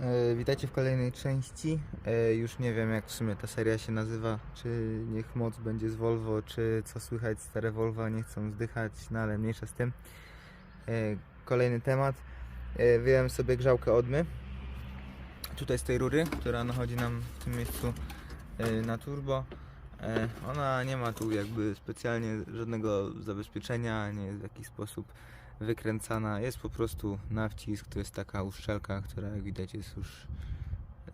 E, Witajcie w kolejnej części. E, Już nie wiem jak w sumie ta seria się nazywa. Czy niech moc będzie z Volvo, czy co słychać stare Volvo nie chcą zdychać, no ale mniejsza z tym. E, Kolejny temat. Wyjąłem sobie grzałkę odmy. Tutaj z tej rury, która nachodzi nam w tym miejscu na turbo. Ona nie ma tu jakby specjalnie żadnego zabezpieczenia, nie jest w jakiś sposób wykręcana. Jest po prostu na wcisk. To jest taka uszczelka, która jak widać jest już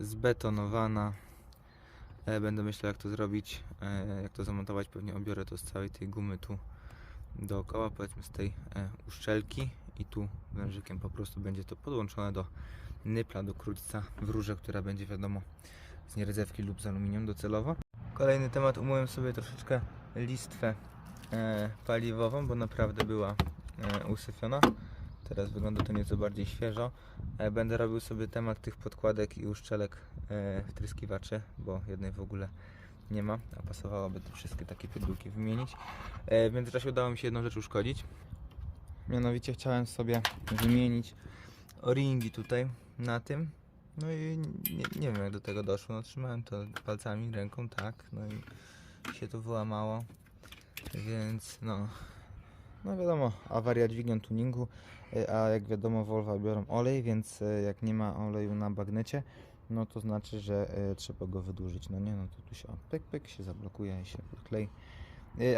zbetonowana. E, Będę myślał jak to zrobić, e, jak to zamontować. Pewnie obiorę to z całej tej gumy tu dookoła, powiedzmy z tej e, uszczelki i tu wężykiem po prostu będzie to podłączone do nypla, do krótca w rurze, która będzie wiadomo z nierdzewki lub z aluminium docelowo. Kolejny temat, umyłem sobie troszeczkę listwę paliwową, bo naprawdę była usyfiona. Teraz wygląda to nieco bardziej świeżo. E, będę robił sobie temat tych podkładek i uszczelek e, wtryskiwaczy, bo jednej w ogóle nie ma, a pasowałoby te wszystkie takie pierdółki wymienić. E, w międzyczasie udało mi się jedną rzecz uszkodzić. Mianowicie chciałem sobie wymienić o-ringi tutaj na tym. No i nie, nie wiem jak do tego doszło. No, trzymałem to palcami, ręką, tak. No i się to wyłamało. Więc no, no wiadomo, awaria dźwignią tuningu, y, a jak wiadomo Volvo biorą olej, więc y, jak nie ma oleju na bagnecie, no to znaczy, że y, trzeba go wydłużyć. No nie, no to tu się pyk, pyk się zablokuje i się podklei.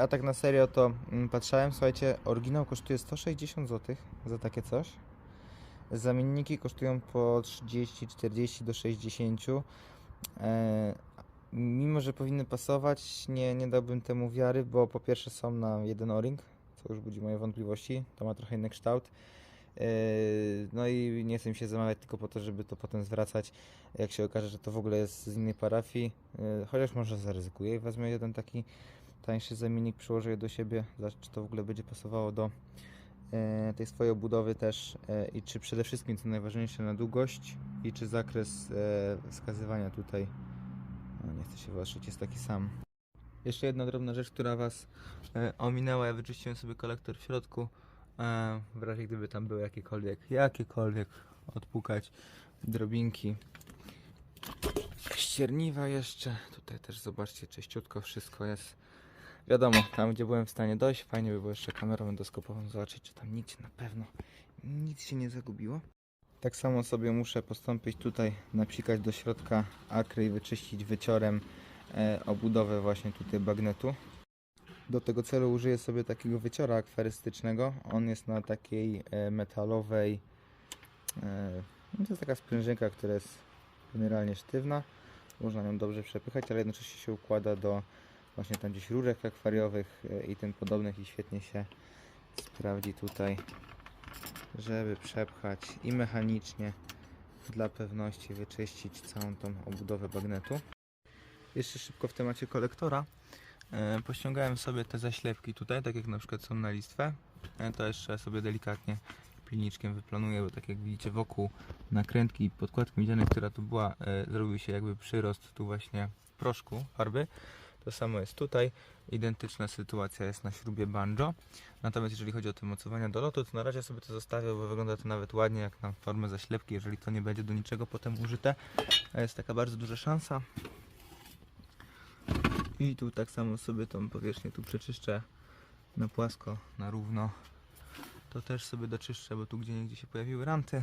A tak na serio to mm, patrzałem, słuchajcie, oryginał kosztuje 160 zł za takie coś. Zamienniki kosztują po 30, 40 do 60. E, mimo, że powinny pasować, nie, nie dałbym temu wiary, bo po pierwsze są na jeden o-ring, co już budzi moje wątpliwości. To ma trochę inny kształt. E, No i nie chcę mi się zamawiać tylko po to, żeby to potem zwracać, jak się okaże, że to w ogóle jest z innej parafii. E, Chociaż może zaryzykuję i wezmę jeden taki tańszy zamiennik, przyłożę je do siebie, czy to w ogóle będzie pasowało do e, tej swojej obudowy też i czy przede wszystkim co najważniejsze na długość i czy zakres wskazywania tutaj no, nie chcę się ważyć, jest taki sam. Jeszcze jedna drobna rzecz, która Was e, ominęła. Ja wyczyściłem sobie kolektor w środku. E, w razie gdyby tam były jakiekolwiek, jakiekolwiek odpukać drobinki. Ścierniwa jeszcze. Tutaj też zobaczcie, czyściutko wszystko jest. Wiadomo, tam gdzie byłem w stanie dojść, fajnie by było jeszcze kamerą endoskopową zobaczyć, czy tam nic na pewno, nic się nie zagubiło. Tak samo sobie muszę postąpić tutaj, napsikać do środka akry i wyczyścić wyciorem obudowę właśnie tutaj bagnetu. Do tego celu użyję sobie takiego wyciora akwarystycznego. On jest na takiej e, metalowej, e, no to jest taka sprężynka, która jest generalnie sztywna. Można ją dobrze przepychać, ale jednocześnie się układa do właśnie tam gdzieś rurek akwariowych e, i tym podobnych i świetnie się sprawdzi tutaj, żeby przepchać i mechanicznie dla pewności wyczyścić całą tą obudowę bagnetu. Jeszcze szybko w temacie kolektora. E, pościągałem sobie te zaślepki tutaj, tak jak na przykład są na listwę. E, to jeszcze sobie delikatnie pilniczkiem wyplanuję, bo tak jak widzicie wokół nakrętki i podkładki miedzianej, która tu była, e, zrobił się jakby przyrost tu właśnie proszku farby. To samo jest tutaj. Identyczna sytuacja jest na śrubie banjo. Natomiast jeżeli chodzi o te mocowania do lotu, to na razie sobie to zostawię, bo wygląda to nawet ładnie jak na formę zaślepki, jeżeli to nie będzie do niczego potem użyte. Jest taka bardzo duża szansa. I tu tak samo sobie tą powierzchnię tu przeczyszczę na płasko, na równo. To też sobie doczyszczę, bo tu gdzie niegdzie się pojawiły ranty.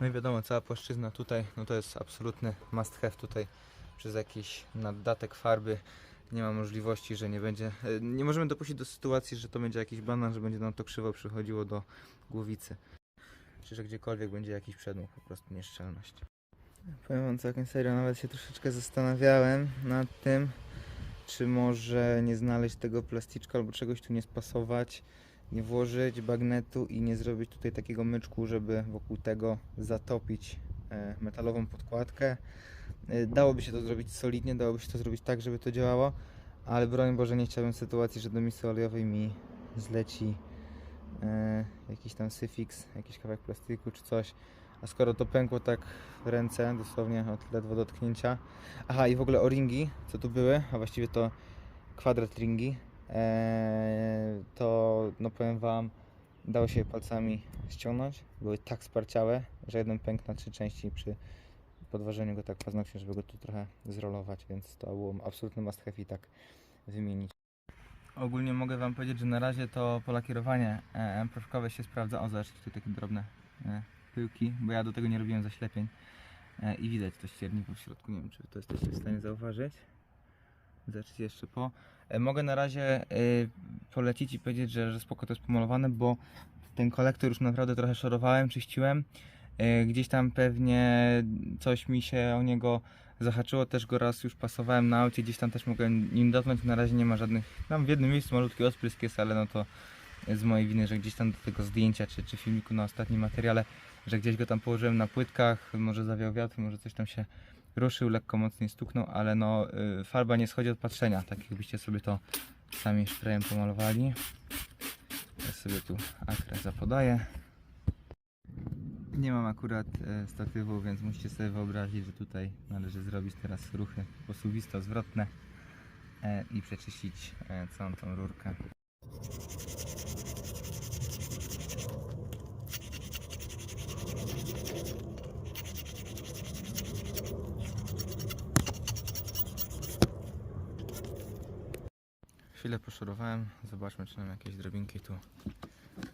No i wiadomo, cała płaszczyzna tutaj, no to jest absolutny must have tutaj przez jakiś naddatek farby nie ma możliwości, że nie będzie. e, Nie możemy dopuścić do sytuacji, że to będzie jakiś banan, że będzie nam to krzywo przychodziło do głowicy. Czy że gdziekolwiek będzie jakiś przedmuch, po prostu nieszczelność. Powiem wam całkiem serio, nawet się troszeczkę zastanawiałem nad tym, czy może nie znaleźć tego plasticzka albo czegoś tu nie spasować, nie włożyć bagnetu i nie zrobić tutaj takiego myczku, żeby wokół tego zatopić e, metalową podkładkę. E, Dałoby się to zrobić solidnie, dałoby się to zrobić tak, żeby to działało, ale broń Boże nie chciałbym sytuacji, że do misy olejowej mi zleci e, jakiś tam syfix, jakiś kawałek plastiku czy coś. A skoro to pękło tak w ręce, dosłownie od ledwo dotknięcia. Aha, i w ogóle o-ringi, co tu były, a właściwie to kwadrat ringi, e, to no powiem Wam, dało się je palcami ściągnąć. Były tak sparciałe, że jeden pękł na trzy części przy podważeniu go tak paznokciem, żeby go tu trochę zrolować, więc to było absolutny must have i tak wymienić. Ogólnie mogę Wam powiedzieć, że na razie to polakierowanie e, proszkowe się sprawdza. O, zobaczcie, tutaj takie drobne e, pyłki, bo ja do tego nie robiłem zaślepień. E, I widać to ścierniku w środku, nie wiem czy to jesteście w stanie zauważyć. Zobaczcie jeszcze po. E, mogę na razie e, polecić i powiedzieć, że, że spoko to jest pomalowane, bo ten kolektor już naprawdę trochę szorowałem, czyściłem. Gdzieś tam pewnie coś mi się o niego zahaczyło, też go raz już pasowałem na aucie, gdzieś tam też mogłem nim dotknąć, na razie nie ma żadnych, tam w jednym miejscu malutki odprysk jest, ale no to z mojej winy, że gdzieś tam do tego zdjęcia czy, czy filmiku na ostatnim materiale, że gdzieś go tam położyłem na płytkach, może zawiał wiatr, może coś tam się ruszył, lekko mocniej stuknął, ale no y, farba nie schodzi od patrzenia, tak jakbyście sobie to sami szprejem pomalowali. Ja sobie tu akrę zapodaję. Nie mam akurat e, statywu, więc musicie sobie wyobrazić, że tutaj należy zrobić teraz ruchy posuwisto-zwrotne e, i przeczyścić całą tą rurkę. Chwilę poszorowałem, zobaczmy czy nam jakieś drobinki tu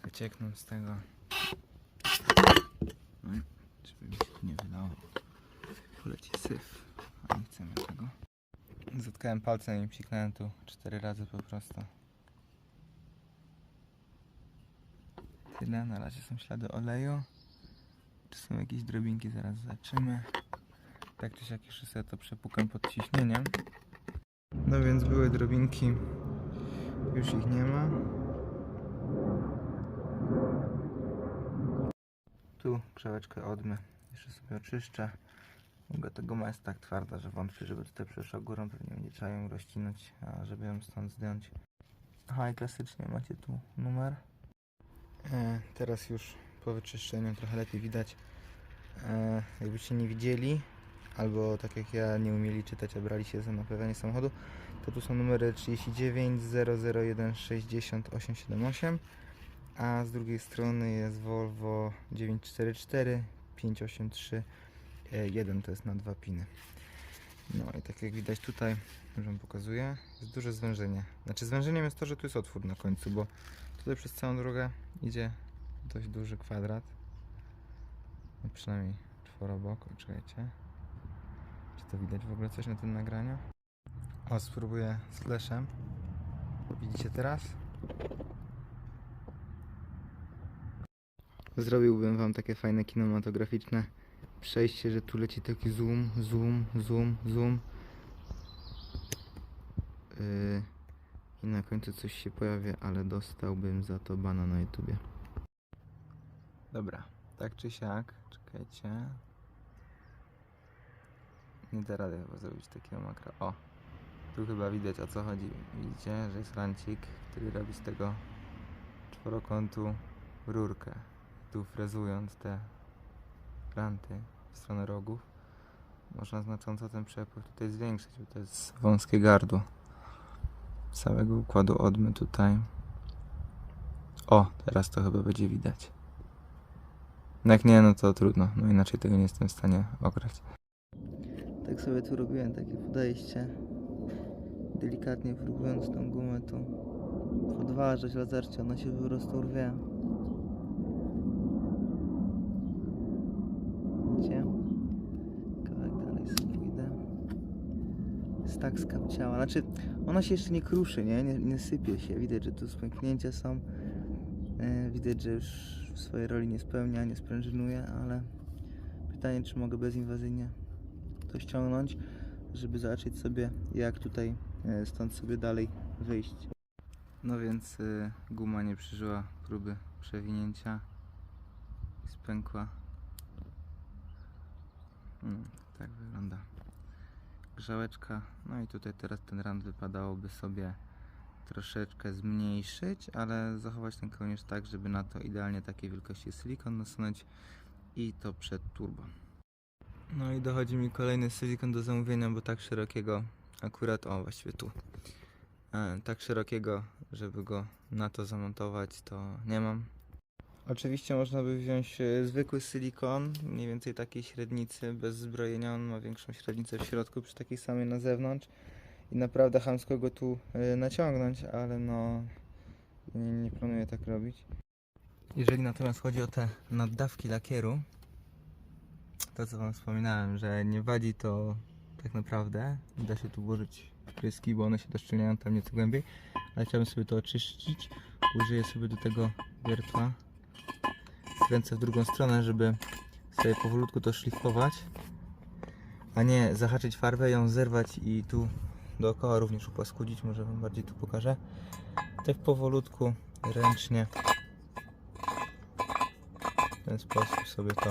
wyciekną z tego. No żeby mi się nie wydało. Poleci syf, a nie chcemy tego. Zatkałem palcem i psiknąłem tu cztery razy po prostu. Tyle, na razie są ślady oleju. Czy są jakieś drobinki, zaraz zobaczymy. Tak czy siak jeszcze sobie to przepukam pod ciśnieniem. No więc były drobinki, już ich nie ma. Tu grzałeczkę odmy, jeszcze sobie oczyszczę. Długa tego ma jest tak twarda, że wątpię, żeby tutaj przeszła górą, pewnie będzie trzeba ją rozcinać, a żeby ją stąd zdjąć. Aha i klasycznie macie tu numer. E, teraz już po wyczyszczeniu trochę lepiej widać. E, jakbyście nie widzieli, albo tak jak ja nie umieli czytać, a brali się za naprawianie samochodu, to tu są numery 39 001 60 878, a z drugiej strony jest Volvo 944 583 1 to jest na dwa piny. No i tak jak widać tutaj, już wam pokazuję, jest duże zwężenie. Znaczy zwężeniem jest to, że tu jest otwór na końcu, bo tutaj przez całą drogę idzie dość duży kwadrat. No przynajmniej czworobok, czekajcie. To widać w ogóle coś na tym nagraniu? O, spróbuję z fleszem. Widzicie teraz? Zrobiłbym wam takie fajne kinematograficzne przejście, że tu leci taki zoom, zoom, zoom, zoom. Yy, I na końcu coś się pojawia, ale dostałbym za to bana na YouTubie. Dobra, tak czy siak, czekajcie. Nie da rady chyba zrobić takiego makra. O, tu chyba widać o co chodzi. Widzicie, że jest rancik, który robi z tego czworokątu rurkę. Tu frezując te ranty w stronę rogów, można znacząco ten przepływ tutaj zwiększyć, bo to jest wąskie gardło całego układu odmy tutaj. O, teraz to chyba będzie widać. Jak nie, no to trudno. No inaczej tego nie jestem w stanie ograć. Tak sobie tu robiłem takie podejście. Delikatnie próbując tą gumę tu podważyć, ale zobaczcie, ona się po prostu rwie. Widzicie? Kawałek dalej sobie pójdę. Jest tak skapciała. Znaczy, ona się jeszcze nie kruszy, nie? Nie, nie sypie się. Widać, że tu spęknięcia są. E, widać, że już swojej roli nie spełnia, nie sprężynuje, ale pytanie, czy mogę bezinwazyjnie to ściągnąć, żeby zobaczyć sobie, jak tutaj e, stąd sobie dalej wyjść. No więc y, guma nie przeżyła próby przewinięcia i spękła. Mm, tak wygląda grzałeczka. No i tutaj teraz ten rand wypadałoby sobie troszeczkę zmniejszyć, ale zachować ten kołnierz tak, żeby na to idealnie takiej wielkości silikon nasunąć i to przed turbo. No i dochodzi mi kolejny silikon do zamówienia, bo tak szerokiego akurat, o właściwie tu, e, tak szerokiego, żeby go na to zamontować, to nie mam. Oczywiście można by wziąć e, zwykły silikon, mniej więcej takiej średnicy, bez zbrojenia. On ma większą średnicę w środku, przy takiej samej na zewnątrz. I naprawdę chamsko go tu e, naciągnąć, ale no nie, nie planuję tak robić. Jeżeli natomiast chodzi o te naddawki lakieru, to co wam wspominałem, że nie wadzi to tak naprawdę. Da się tu włożyć pryski, bo one się doszczelniają tam nieco głębiej. Ale chciałbym sobie to oczyścić. Użyję sobie do tego wiertła. Kręcę w drugą stronę, żeby sobie powolutku to szlifować. A nie zahaczyć farbę, ją zerwać i tu dookoła również upaskudzić. Może wam bardziej tu pokażę. Tak powolutku, ręcznie. W ten sposób sobie to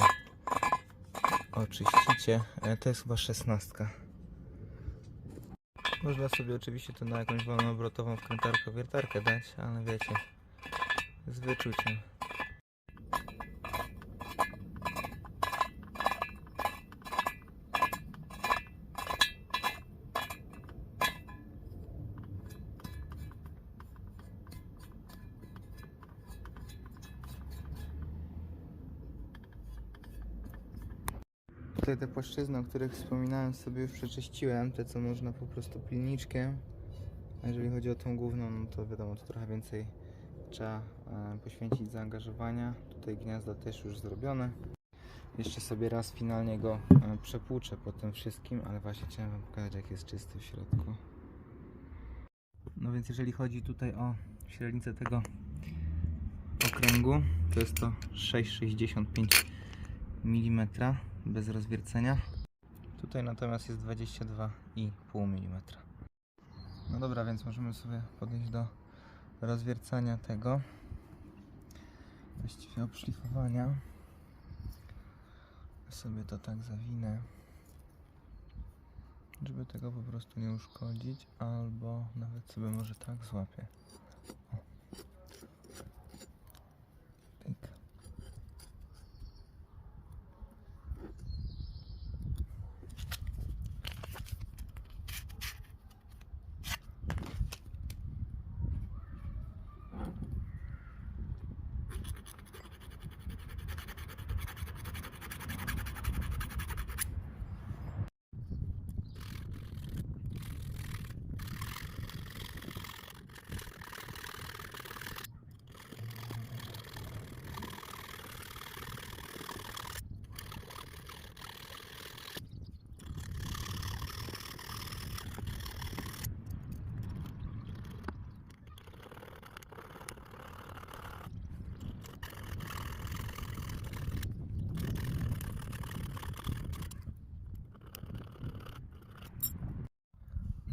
oczyścicie. E, To jest chyba szesnastka. Można sobie oczywiście to na jakąś wolną obrotową wkrętarkę, wiertarkę dać, ale wiecie, z wyczuciem. Tutaj te płaszczyzny, o których wspominałem, sobie już przeczyściłem. Te, co można po prostu pilniczkiem. A jeżeli chodzi o tą główną, no to wiadomo, to trochę więcej trzeba e, poświęcić zaangażowania. Tutaj gniazda też już zrobione. Jeszcze sobie raz finalnie go e, przepłuczę po tym wszystkim, ale właśnie chciałem Wam pokazać, jak jest czysty w środku. No więc jeżeli chodzi tutaj o średnicę tego okręgu, to jest to 6,65 mm bez rozwiercenia. Tutaj natomiast jest 22,5 mm. No dobra, więc możemy sobie podejść do rozwiercania tego. Właściwie obszlifowania. Sobie to tak zawinę, żeby tego po prostu nie uszkodzić, albo nawet sobie może tak złapię. O. Tyk.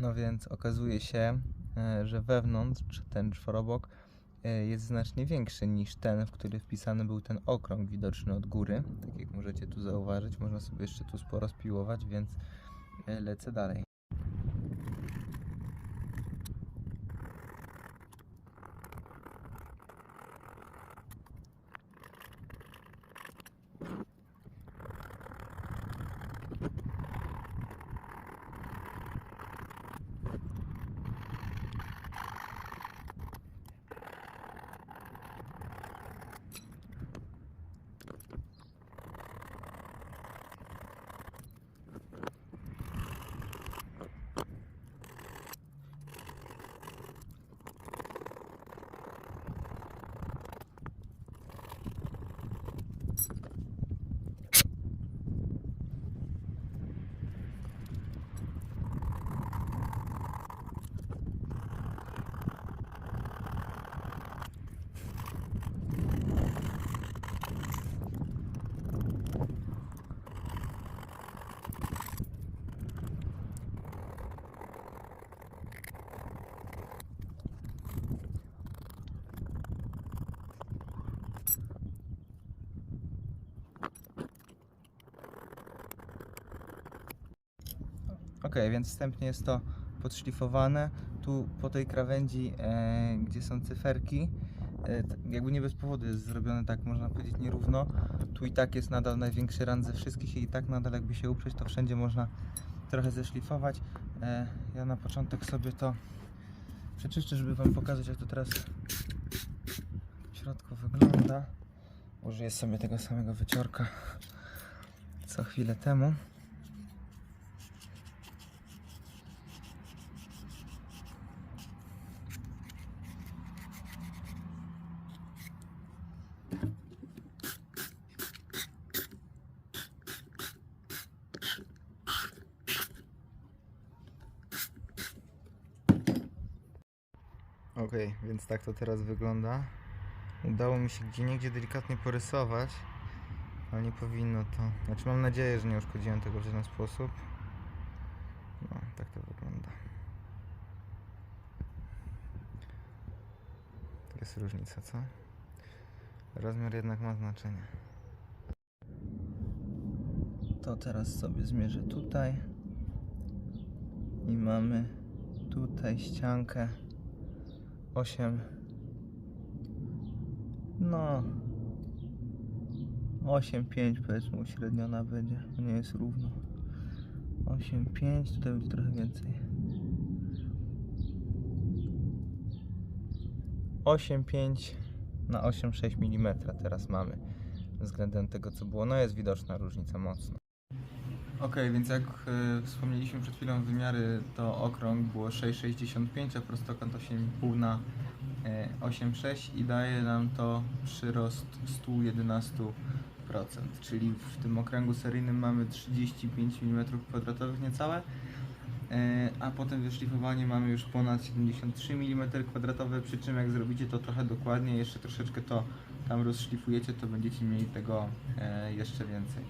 No więc okazuje się, e, że wewnątrz ten czworobok e, jest znacznie większy niż ten, w który wpisany był ten okrąg widoczny od góry. Tak jak możecie tu zauważyć, można sobie jeszcze tu sporo spiłować, więc e, lecę dalej. Ok, więc wstępnie jest to podszlifowane. Tu po tej krawędzi, e, gdzie są cyferki, e, jakby nie bez powodu jest zrobione tak, można powiedzieć, nierówno. Tu i tak jest nadal największy rand ze wszystkich i tak nadal jakby się uprzeć, to wszędzie można trochę zeszlifować. E, ja na początek sobie to przeczyszczę, żeby Wam pokazać, jak to teraz w środku wygląda. Użyję sobie tego samego wyciorka co chwilę temu. Ok, więc tak to teraz wygląda. Udało mi się gdzie niegdzie delikatnie porysować, ale nie powinno to. Znaczy mam nadzieję, że nie uszkodziłem tego w żaden sposób. No, tak to wygląda. To jest różnica, co? Rozmiar jednak ma znaczenie. To teraz sobie zmierzę tutaj. I mamy tutaj ściankę. 8 no. 8,5 powiedzmy uśredniona będzie, nie jest równo. 8,5 tutaj będzie trochę więcej. 8,5 na 8,6 mm teraz mamy względem tego co było, no jest widoczna różnica mocno. Ok, więc jak e, wspomnieliśmy przed chwilą wymiary, to okrąg było 6,65, a prostokąt 8,5 na e, 8,6 i daje nam to przyrost 111%, czyli w tym okręgu seryjnym mamy 35 mm2 niecałe, e, a potem wyszlifowanie mamy już ponad 73 mm2, przy czym jak zrobicie to trochę dokładniej, jeszcze troszeczkę to tam rozszlifujecie, to będziecie mieli tego e, jeszcze więcej.